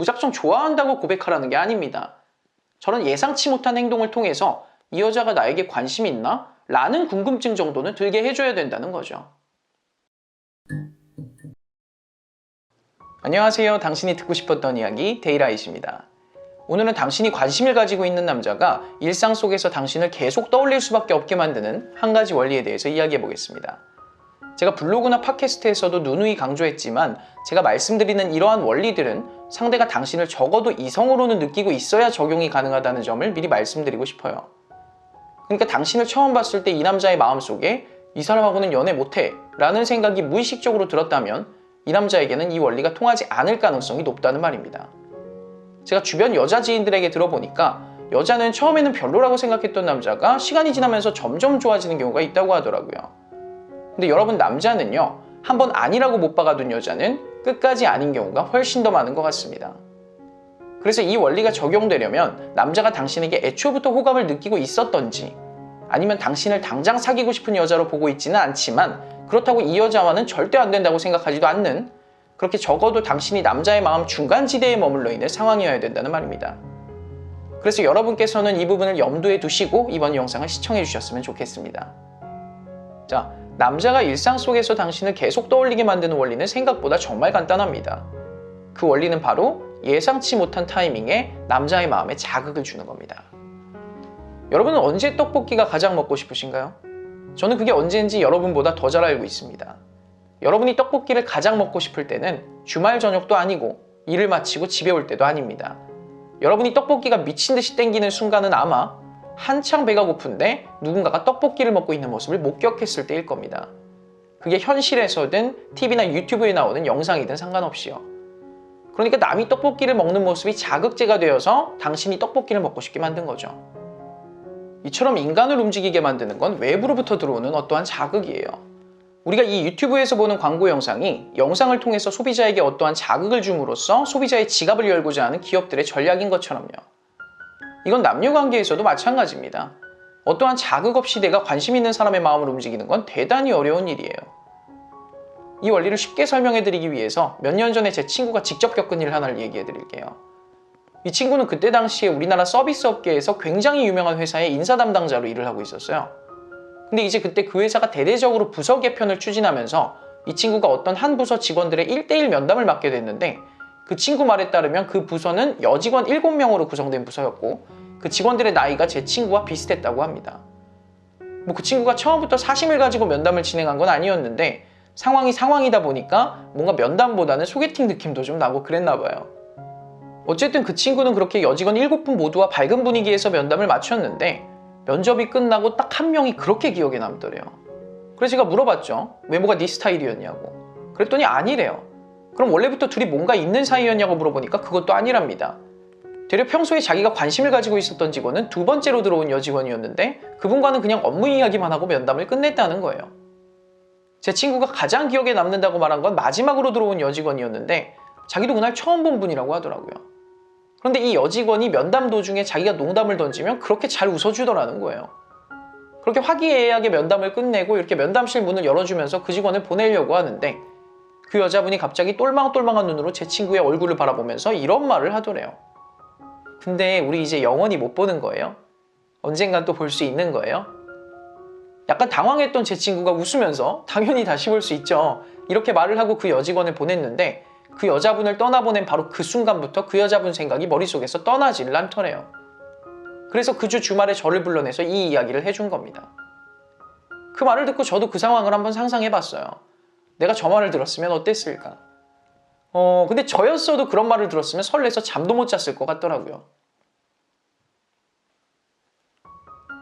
무작정 좋아한다고 고백하라는 게 아닙니다. 저런 예상치 못한 행동을 통해서 이 여자가 나에게 관심이 있나? 라는 궁금증 정도는 들게 해줘야 된다는 거죠. 안녕하세요. 당신이 듣고 싶었던 이야기 데이라이트입니다. 오늘은 당신이 관심을 가지고 있는 남자가 일상 속에서 당신을 계속 떠올릴 수밖에 없게 만드는 한 가지 원리에 대해서 이야기해 보겠습니다. 제가 블로그나 팟캐스트에서도 누누이 강조했지만 제가 말씀드리는 이러한 원리들은 상대가 당신을 적어도 이성으로는 느끼고 있어야 적용이 가능하다는 점을 미리 말씀드리고 싶어요. 그러니까 당신을 처음 봤을 때 이 남자의 마음속에 이 사람하고는 연애 못해 라는 생각이 무의식적으로 들었다면 이 남자에게는 이 원리가 통하지 않을 가능성이 높다는 말입니다. 제가 주변 여자 지인들에게 들어보니까 여자는 처음에는 별로라고 생각했던 남자가 시간이 지나면서 점점 좋아지는 경우가 있다고 하더라고요. 근데 여러분 남자는요, 한번 아니라고 못 박아둔 여자는 끝까지 아닌 경우가 훨씬 더 많은 것 같습니다. 그래서 이 원리가 적용되려면 남자가 당신에게 애초부터 호감을 느끼고 있었던지 아니면 당신을 당장 사귀고 싶은 여자로 보고 있지는 않지만 그렇다고 이 여자와는 절대 안 된다고 생각하지도 않는 그렇게 적어도 당신이 남자의 마음 중간지대에 머물러 있는 상황이어야 된다는 말입니다. 그래서 여러분께서는 이 부분을 염두에 두시고 이번 영상을 시청해 주셨으면 좋겠습니다. 자, 남자가 일상 속에서 당신을 계속 떠올리게 만드는 원리는 생각보다 정말 간단합니다. 그 원리는 바로 예상치 못한 타이밍에 남자의 마음에 자극을 주는 겁니다. 여러분은 언제 떡볶이가 가장 먹고 싶으신가요? 저는 그게 언제인지 여러분보다 더 잘 알고 있습니다. 여러분이 떡볶이를 가장 먹고 싶을 때는 주말 저녁도 아니고 일을 마치고 집에 올 때도 아닙니다. 여러분이 떡볶이가 미친 듯이 땡기는 순간은 아마 한창 배가 고픈데 누군가가 떡볶이를 먹고 있는 모습을 목격했을 때일 겁니다. 그게 현실에서든 TV나 유튜브에 나오는 영상이든 상관없이요. 그러니까 남이 떡볶이를 먹는 모습이 자극제가 되어서 당신이 떡볶이를 먹고 싶게 만든 거죠. 이처럼 인간을 움직이게 만드는 건 외부로부터 들어오는 어떠한 자극이에요. 우리가 이 유튜브에서 보는 광고 영상이 영상을 통해서 소비자에게 어떠한 자극을 줌으로써 소비자의 지갑을 열고자 하는 기업들의 전략인 것처럼요. 이건 남녀 관계에서도 마찬가지입니다. 어떠한 자극 없이 내가 관심 있는 사람의 마음을 움직이는 건 대단히 어려운 일이에요. 이 원리를 쉽게 설명해 드리기 위해서 몇 년 전에 제 친구가 직접 겪은 일 하나를 얘기해 드릴게요. 이 친구는 그때 당시에 우리나라 서비스 업계에서 굉장히 유명한 회사의 인사 담당자로 일을 하고 있었어요. 근데 이제 그때 그 회사가 대대적으로 부서 개편을 추진하면서 이 친구가 어떤 한 부서 직원들의 1대1 면담을 맡게 됐는데 그 친구 말에 따르면 그 부서는 여직원 7명으로 구성된 부서였고 그 직원들의 나이가 제 친구와 비슷했다고 합니다. 뭐 그 친구가 처음부터 사심을 가지고 면담을 진행한 건 아니었는데 상황이 상황이다 보니까 뭔가 면담보다는 소개팅 느낌도 좀 나고 그랬나 봐요. 어쨌든 그 친구는 그렇게 여직원 7분 모두와 밝은 분위기에서 면담을 마쳤는데 면접이 끝나고 딱 한 명이 그렇게 기억에 남더래요. 그래서 제가 물어봤죠. 외모가 네 스타일이었냐고. 그랬더니 아니래요. 그럼 원래부터 둘이 뭔가 있는 사이였냐고 물어보니까 그것도 아니랍니다. 되려 평소에 자기가 관심을 가지고 있었던 직원은 두 번째로 들어온 여직원이었는데 그분과는 그냥 업무 이야기만 하고 면담을 끝냈다는 거예요. 제 친구가 가장 기억에 남는다고 말한 건 마지막으로 들어온 여직원이었는데 자기도 그날 처음 본 분이라고 하더라고요. 그런데 이 여직원이 면담 도중에 자기가 농담을 던지면 그렇게 잘 웃어주더라는 거예요. 그렇게 화기애애하게 면담을 끝내고 이렇게 면담실 문을 열어주면서 그 직원을 보내려고 하는데 그 여자분이 갑자기 똘망똘망한 눈으로 제 친구의 얼굴을 바라보면서 이런 말을 하더래요. 근데 우리 이제 영원히 못 보는 거예요? 언젠간 또 볼 수 있는 거예요? 약간 당황했던 제 친구가 웃으면서 당연히 다시 볼 수 있죠. 이렇게 말을 하고 그 여직원을 보냈는데 그 여자분을 떠나보낸 바로 그 순간부터 그 여자분 생각이 머릿속에서 떠나질 않더래요. 그래서 그 주 주말에 저를 불러내서 이 이야기를 해준 겁니다. 그 말을 듣고 저도 그 상황을 한번 상상해 봤어요. 내가 저 말을 들었으면 어땠을까? 어, 근데 저였어도 그런 말을 들었으면 설레서 잠도 못 잤을 것 같더라고요.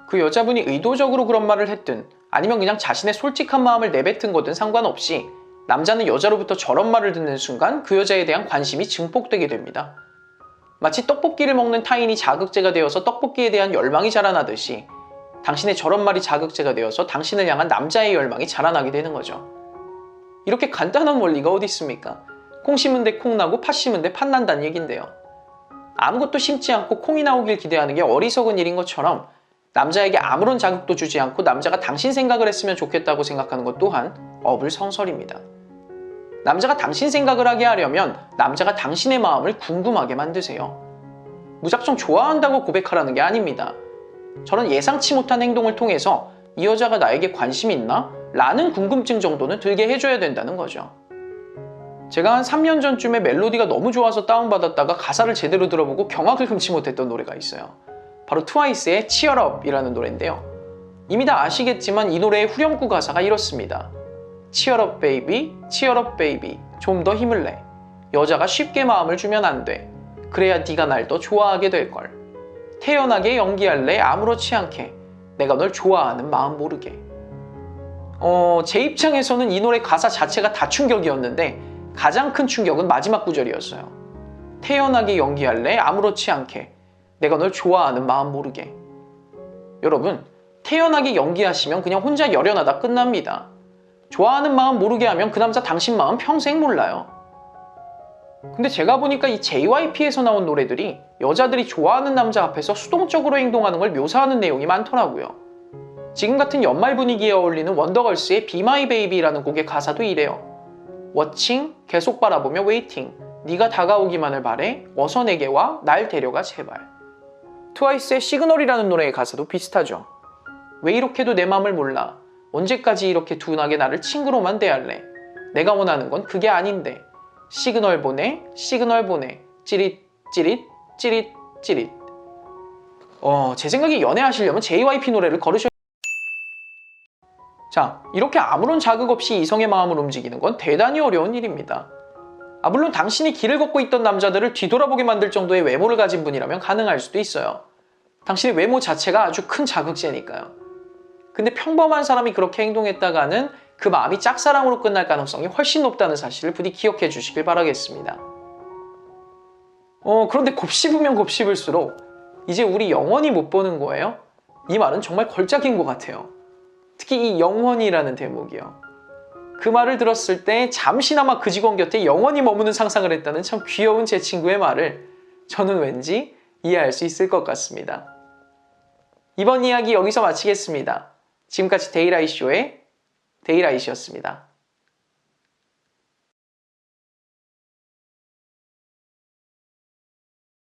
그 여자분이 의도적으로 그런 말을 했든 아니면 그냥 자신의 솔직한 마음을 내뱉은 거든 상관없이 남자는 여자로부터 저런 말을 듣는 순간 그 여자에 대한 관심이 증폭되게 됩니다. 마치 떡볶이를 먹는 타인이 자극제가 되어서 떡볶이에 대한 열망이 자라나듯이 당신의 저런 말이 자극제가 되어서 당신을 향한 남자의 열망이 자라나게 되는 거죠. 이렇게 간단한 원리가 어디 있습니까? 콩 심은 데 콩 나고 팥 심은 데 팥 난다는 얘긴데요. 아무것도 심지 않고 콩이 나오길 기대하는 게 어리석은 일인 것처럼 남자에게 아무런 자극도 주지 않고 남자가 당신 생각을 했으면 좋겠다고 생각하는 것 또한 어불성설입니다. 남자가 당신 생각을 하게 하려면 남자가 당신의 마음을 궁금하게 만드세요. 무작정 좋아한다고 고백하라는 게 아닙니다. 저는 예상치 못한 행동을 통해서 이 여자가 나에게 관심 있나? 라는 궁금증 정도는 들게 해줘야 된다는 거죠. 제가 한 3년 전쯤에 멜로디가 너무 좋아서 다운받았다가 가사를 제대로 들어보고 경악을 금치 못했던 노래가 있어요. 바로 트와이스의 Up이라는 노래인데요. 이미 다 아시겠지만 이 노래의 후렴구 가사가 이렇습니다. Baby, cheer up baby. 좀더 힘을 내. 여자가 쉽게 마음을 주면 안 돼. 그래야 네가 날 더 좋아하게 될 걸. 태연하게 연기할래 아무렇지 않게. 내가 널 좋아하는 마음 모르게. 어, 제 입장에서는 이 노래 가사 자체가 다 충격이었는데 가장 큰 충격은 마지막 구절이었어요. 태연하게 연기할래 아무렇지 않게. 내가 널 좋아하는 마음 모르게. 여러분, 태연하게 연기하시면 그냥 혼자 열연하다 끝납니다. 좋아하는 마음 모르게 하면 그 남자 당신 마음 평생 몰라요. 근데 제가 보니까 이 JYP에서 나온 노래들이 여자들이 좋아하는 남자 앞에서 수동적으로 행동하는 걸 묘사하는 내용이 많더라고요. 지금 같은 연말 분위기에 어울리는 원더걸스의 Be My Baby라는 곡의 가사도 이래요. 워칭, 계속 바라보며 웨이팅, 네가 다가오기만을 바래, 어서 내게 와, 날 데려가 제발. 트와이스의 시그널이라는 노래의 가사도 비슷하죠. 왜 이렇게도 내 맘을 몰라? 언제까지 이렇게 둔하게 나를 친구로만 대할래? 내가 원하는 건 그게 아닌데. 시그널 보내, 시그널 보내. 찌릿, 찌릿, 찌릿, 찌릿. 어, 제 생각에 연애하시려면 JYP 노래를 걸으셔야 자, 이렇게 아무런 자극 없이 이성의 마음을 움직이는 건 대단히 어려운 일입니다. 아, 물론 당신이 길을 걷고 있던 남자들을 뒤돌아보게 만들 정도의 외모를 가진 분이라면 가능할 수도 있어요. 당신의 외모 자체가 아주 큰 자극제니까요. 근데 평범한 사람이 그렇게 행동했다가는 그 마음이 짝사랑으로 끝날 가능성이 훨씬 높다는 사실을 부디 기억해 주시길 바라겠습니다. 어, 그런데 곱씹으면 곱씹을수록 이제 우리 영원히 못 보는 거예요? 이 말은 정말 걸작인 것 같아요. 특히 이 영원이라는 대목이요. 그 말을 들었을 때 잠시나마 그 직원 곁에 영원히 머무는 상상을 했다는 참 귀여운 제 친구의 말을 저는 왠지 이해할 수 있을 것 같습니다. 이번 이야기 여기서 마치겠습니다. 지금까지 데이라이쇼의 데이라이시였습니다.